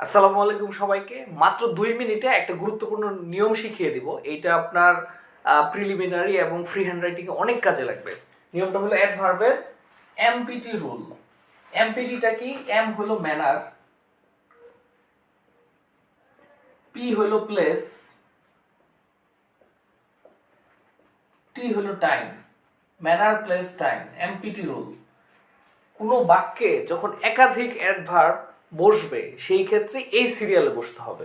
আসসালামু আলাইকুম সবাইকে। মাত্র দুই মিনিটে একটা গুরুত্বপূর্ণ নিয়ম শিখিয়ে দিব। এইটা আপনার প্রিলিমিনারি এবং ফ্রি হ্যান্ড অনেক কাজে লাগবে। নিয়মটা হলো অ্যাডভার্বের এমপিটি রুল এমপিটিটা কি? এম হলো ম্যানার পি হলো প্লেস টি হলো time manner place time MPT rule কোনো বাক্যে যখন একাধিক অ্যাডভার্ব বসবে, সেই ক্ষেত্রে এই সিরিয়ালে বসতে হবে।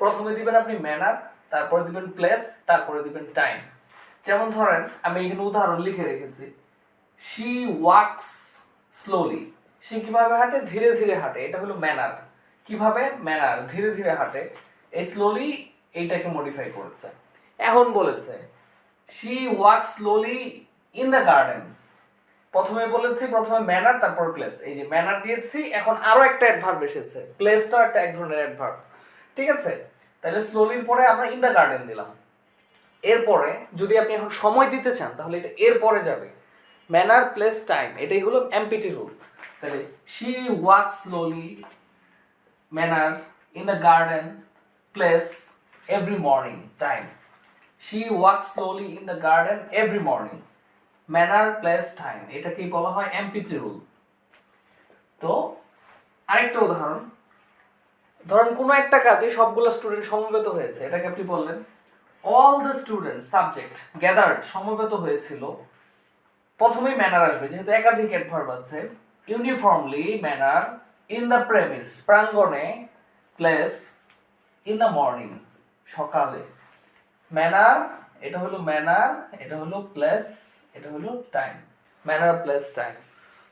প্রথমে দিবেন আপনি ম্যানার তারপরে দিবেন প্লেস তারপরে দিবেন টাইম যেমন ধরেন, আমি এখানে উদাহরণ লিখে রেখেছি। শি ওয়াক্স স্লোলি সে কীভাবে হাঁটে? ধীরে ধীরে হাঁটে। এটা হলো ম্যানার কীভাবে? ম্যানার ধীরে ধীরে হাঁটে। এই স্লোলি এইটাকে মডিফাই করেছে। এখন বলেছে she walks slowly in the garden প্রথমে বলেছি, প্রথমে ম্যানার তারপর প্লেস এই যে ম্যানার দিয়েছি, এখন আরও একটা অ্যাডভার্ব এসেছে। প্লেসটাও একটা এক ধরনের অ্যাডভার্ব ঠিক আছে? তাহলে স্লোলির পরে আমরা ইন দ্য গার্ডেন দিলাম। এরপরে যদি আপনি এখন সময় দিতে চান, তাহলে এটা এর পরে যাবে। ম্যানার প্লেস টাইম এটাই হলো এমপিটি রুল তাহলে she walk slowly manner in the garden place every morning time she walk slowly in the garden every morning manner place time এটাকেই বলা হয় এমপিটি রুল তো আরেকটা উদাহরণ। ধরেন কোনো একটা কাজে সবগুলো স্টুডেন্ট সমবেত হয়েছে, এটাকে আপনি বললেন। All the student subject gathered সমবেত হয়েছিল। প্রথমেই ম্যানার আসবে, যেহেতু একাধিক অ্যাডভার্ব আছে। Uniformly manner in the premises প্রাঙ্গণে প্লেস ইন দ্য মর্নিং সকালে। ম্যানার এটা হলো ম্যানার এটা হলো প্লেস এটা হলো time manner place time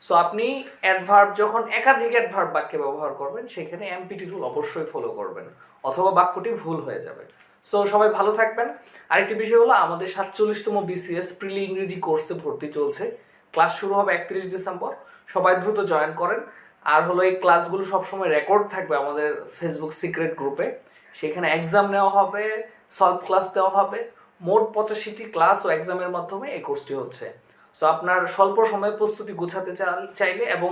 so আপনি অ্যাডভার্ব যখন একাধিক অ্যাডভার্ব বাক্যে ব্যবহার করবেন, সেখানে এমপিটি রুল অবশ্যই ফলো করবেন, অথবা বাক্যটি ভুল হয়ে যাবে। সো সবাই ভালো থাকবেন। আরেকটি বিষয় হলো, আমাদের সাতচল্লিশতম বিসিএস প্রিলি ইংরেজি কোর্সে ভর্তি চলছে। ক্লাস শুরু হবে একত্রিশ ডিসেম্বর। সবাই দ্রুত জয়েন করেন। আর হলো, এই ক্লাসগুলো সবসময় রেকর্ড থাকবে আমাদের ফেসবুক সিক্রেট গ্রুপে সেখানে এক্সাম নেওয়া হবে সলভ ক্লাস দেওয়া হবে। মোট পঁচাশিটি ক্লাস ও এক্সামের মাধ্যমে এই কোর্সটি হচ্ছে। সো আপনার স্বল্প সময়ে প্রস্তুতি গুছাতে চাইলে এবং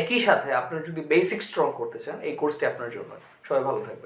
একই সাথে আপনার যদি বেসিক স্ট্রং করতে চান, এই কোর্সটি আপনার জন্য। সবাই ভালো থাকবে